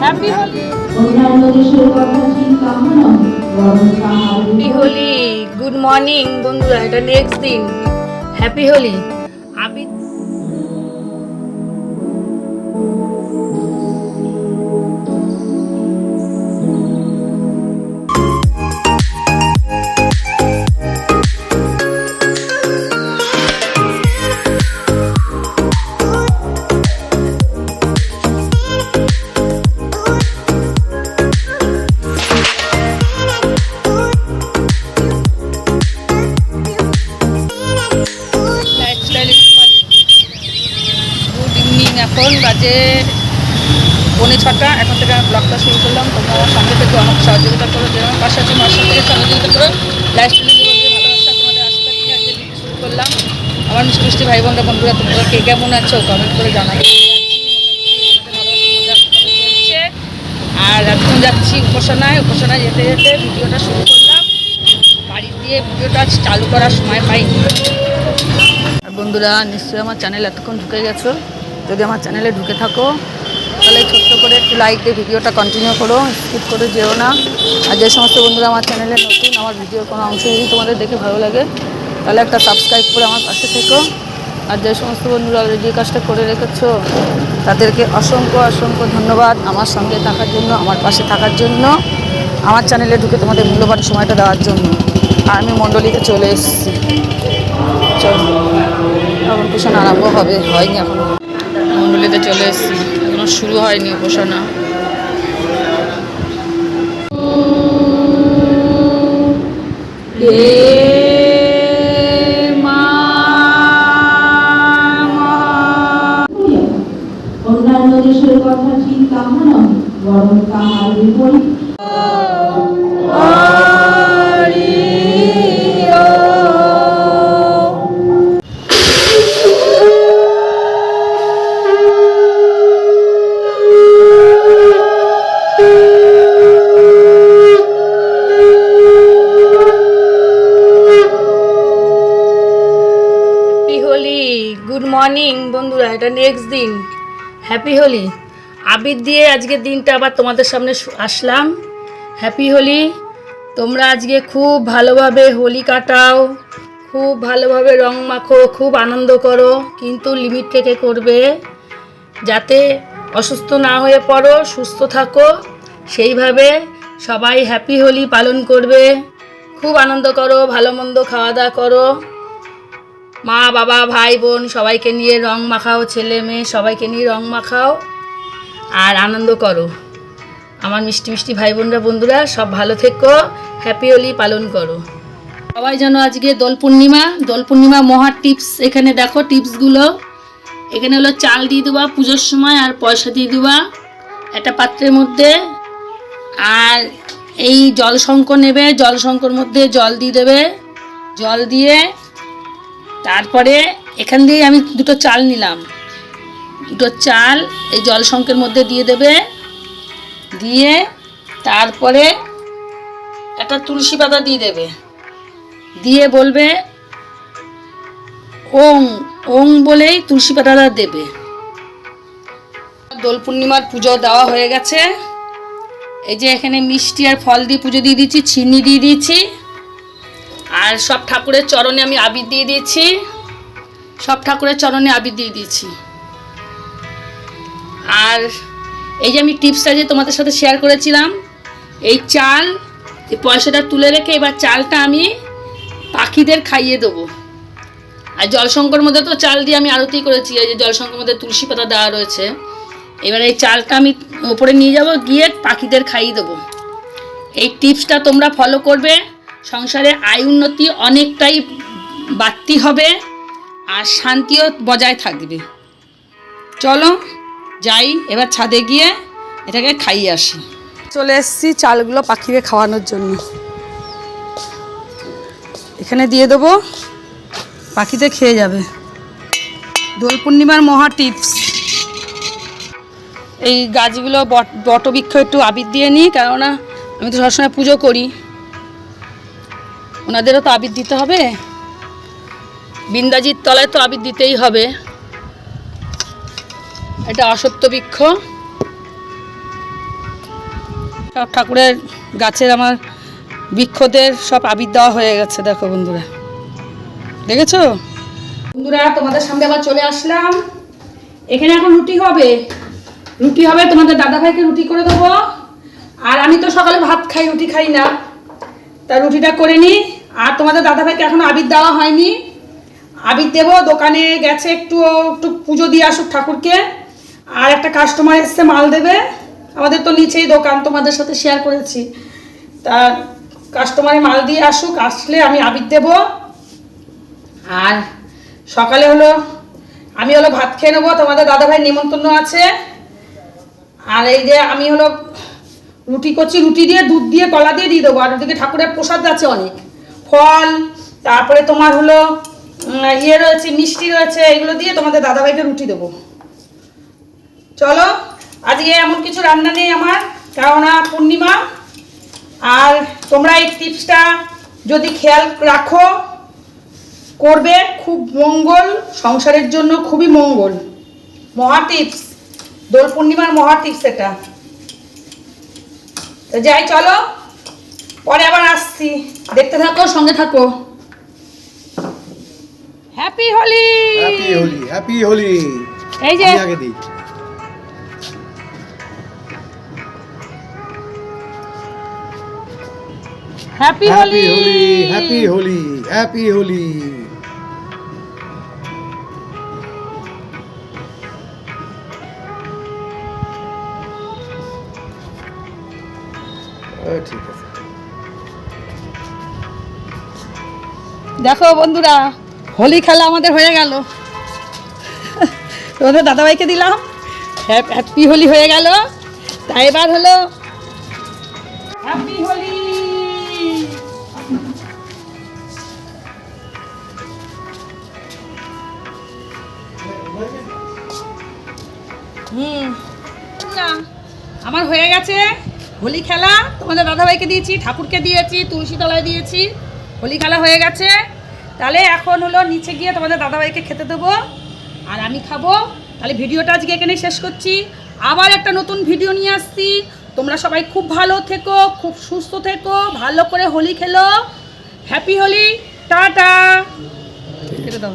Happy Holi good morning বন্ধুরা এটা next দিন। হ্যাপি হোলি আমি এখন বাজে পৌনে ছটা, এখন থেকে আমি ব্লগটা শুরু করলাম। তোমরা আমার সঙ্গে থেকে অনেক সহযোগিতা করো যে আমার পাশে আছে আমার সঙ্গে সহযোগিতা করো। লাইফস্টাইল ভালোবাসা, তোমাদের আশীর্বাদ নিয়ে শুরু করলাম। আমার মিষ্টি ভাই বোনরা বন্ধুরা, তোমরা কে কেমন আছো কমেন্ট করে চলছে আর এখন যাচ্ছি উপাসনায় উপাসনায় যেতে যেতে ভিডিওটা শুরু করলাম। বাড়ি দিয়ে ভিডিওটা চালু করার সময় পাইনি। বন্ধুরা, নিশ্চয়ই আমার চ্যানেল এতক্ষণ ঢুকে গেছো। যদি আমার চ্যানেলে ঢুকে থাকো, তাহলে ছোট্ট করে একটু লাইক দিয়ে ভিডিওটা কন্টিনিউ করো স্কিপ করে যেও না। আর যে সমস্ত বন্ধুরা আমার চ্যানেলে নতুন, আমার ভিডিওর কোনো অংশ যদি তোমাদের দেখে ভালো লাগে, তাহলে একটা সাবস্ক্রাইব করে আমার পাশে থেকো। আর যে সমস্ত বন্ধুরা অলরেডি কাজটা করে রেখেছো, তাদেরকে অসংখ্য অসংখ্য ধন্যবাদ আমার সঙ্গে থাকার জন্য, আমার পাশে থাকার জন্য, আমার চ্যানেলে ঢুকে তোমাদের মূল্যবান সময়টা দেওয়ার জন্য। আর আমি মণ্ডলীতে চলে এসেছি। চল এখন উপাসনা আরম্ভ হবে, হয়নি এখনও। মণ্ডলীতে চলে এসেছি। এখনও শুরু হয়নি উপাসনা। অন্যান্য দেশের কথা চিন্তা নয়, বরং তাহার বিপরীত। মর্নিং বন্ধুরা, এটা নেক্সট দিন। হ্যাপি হোলি আবির দিয়ে আজকের দিনটা আবার তোমাদের সামনে আসলাম। হ্যাপি হোলি তোমরা আজকে খুব ভালোভাবে হোলি কাটাও, খুব ভালোভাবে রং মাখো, খুব আনন্দ করো, কিন্তু লিমিট থেকে করবে। যাতে অসুস্থ না হয়ে পড়ো, সুস্থ থাকো, সেইভাবে সবাই হ্যাপি হোলি পালন করবে। খুব আনন্দ করো, ভালো মন্দ খাওয়া দাওয়া করো। মা, বাবা, ভাই, বোন, সবাইকে নিয়ে রং মাখাও, ছেলে, মেয়ে, সবাইকে নিয়ে রং মাখাও আর আনন্দ করো। আমার মিষ্টি মিষ্টি ভাই বোনরা, বন্ধুরা, সব ভালো থেকো, হ্যাপি হোলি পালন করো। সবাই যেন আজকে দোল পূর্ণিমা দোল পূর্ণিমা মহা টিপস এখানে দেখো, টিপসগুলো। এখানে হলো চাল দিয়ে দেওয়া, পুজোর সময় আর পয়সা দিয়ে দেওয়া একটা পাত্রের মধ্যে। আর এই জল শঙ্খ নেবে জল শঙ্কর মধ্যে জল দিয়ে দেবে। জল দিয়ে তারপরে এখান দিয়ে আমি দুটো চাল নিলাম। দুটো চাল এই জল শঙ্কের মধ্যে দিয়ে দেবে। দিয়ে তারপরে একটা তুলসী পাতা দিয়ে দেবে। দিয়ে বলবে, ওং ওং বলেই তুলসী পাতাটা দেবে। দোল পূর্ণিমার পুজো দেওয়া হয়ে গেছে। এই যে এখানে মিষ্টি আর ফল দিয়ে পুজো দিয়ে দিচ্ছি, চিনি দিয়ে দিয়েছি আর সব ঠাকুরের চরণে আমি আবির দিয়ে দিয়েছি। সব ঠাকুরের চরণে আবির দিয়ে দিয়েছি। আর এই যে আমি টিপসটা যে তোমাদের সাথে শেয়ার করেছিলাম, এই চাল পয়সাটা তুলে রেখে এবার চালটা আমি পাখিদের খাইয়ে দেবো। আর জলশঙ্কর মধ্যে তো চাল দিয়ে আমি আরতি করেছি, এই যে জলশঙ্কর মধ্যে তুলসী পাতা দেওয়া রয়েছে। এবার এই চালটা আমি ওপরে নিয়ে যাব, গিয়ে পাখিদের খাইয়ে দেবো। এই টিপসটা তোমরা ফলো করবে। সংসারে আয় উন্নতি অনেকটাই বাড়তি হবে আর শান্তিও বজায় থাকবে। চলো যাই, এবার ছাদে গিয়ে এটাকে খাইয়ে আসি। চলে এসেছি চালগুলো পাখিকে খাওয়ানোর জন্য। এখানে দিয়ে দেবো, পাখিতে খেয়ে যাবে। দোল পূর্ণিমার মহা টিপস। এই গাছগুলো বট বটবৃক্ষ একটু আবির দিয়ে নিই, কেননা আমি তো সবসময় পুজো করি। ওনাদেরও তো আবির দিতে হবে। বিন্দাজির তলায় তো আবির দিতেই হবে। এটা অসত্য বৃক্ষ। সব ঠাকুরের গাছের আমার বৃক্ষদের সব আবির দেওয়া হয়ে গেছে, দেখো বন্ধুরা। দেখেছ? বন্ধুরা, তোমাদের সামনে আবার চলে আসলাম। এখানে এখন রুটি হবে। রুটি হবে, তোমাদের দাদাভাইকে রুটি করে দেবো। আর আমি তো সকালে ভাত খাই, রুটি খাই না। তা রুটিটা করে নিই। আর তোমাদের দাদাভাইকে এখন আবির দেওয়া হয়নি। আবির দেবো, দোকানে গেছে একটু একটু পুজো দিয়ে আসুক ঠাকুরকে। আর একটা কাস্টমার এসছে, মাল দেবে। আমাদের তো নিচেই দোকান, তোমাদের সাথে শেয়ার করেছি। তা কাস্টমারে মাল দিয়ে আসুক, আসলে আমি আবির দেবো। আর সকালে হলো, আমি হলো ভাত খেয়ে নেব, তোমাদের দাদাভাই নিমন্ত্রণ আছে। আর এই যে আমি হলো রুটি করছি, রুটি দিয়ে দুধ দিয়ে কলা দিয়ে দিয়ে দেবো। আর ওদিকে ঠাকুরের প্রসাদ আছে অনেক। ফল, তারপরে তোমার হলো ইয়ে রয়েছে, মিষ্টি রয়েছে, এগুলো দিয়ে তোমাদের দাদাভাইকে রুটি দেবো। চলো, আজকে এমন কিছু রান্না নেই আমার, কেননা পূর্ণিমা, আর তোমরা এই টিপসটা যদি খেয়াল রাখো, করবে খুব মঙ্গল, সংসারের জন্য খুবই মঙ্গল। মহা টিপস, দোল পূর্ণিমার মহা টিপস এটা। যাই, চলো। পরে আবার আসছি। দেখতে থাকো সঙ্গে থাকো। Happy Holi happy Holi happy Holi এই যে আগে দিই। Happy Holi happy Holi happy Holi ঠিক আছে। দেখো বন্ধুরা হোলি খেলা আমাদের হয়ে গেল। তোমাদের দাদাভাইকে দিলাম। হ্যাপ- হোলি হয়ে গেল। তাই এবার হলো হ্যাপি হোলি। না, আমার হয়ে গেছে হোলি খেলা। তোমাদের দাদাভাইকে দিয়েছি ঠাকুরকে দিয়েছি তুলসী তলায় দিয়েছি। হোলি খেলা হয়ে গেছে। তাহলে এখন হলো নিচে গিয়ে তোমাদের দাদাভাইকে খেতে দেবো। আর আমি খাব। তাহলে ভিডিওটা আজকে এখানে শেষ করছি। আবার একটা নতুন ভিডিও নিয়ে আসছি। তোমরা সবাই খুব ভালো থেকো, খুব সুস্থ থেকো, ভালো করে হোলি খেলো। হ্যাপি হোলি। Ta ta. কেটে দাও।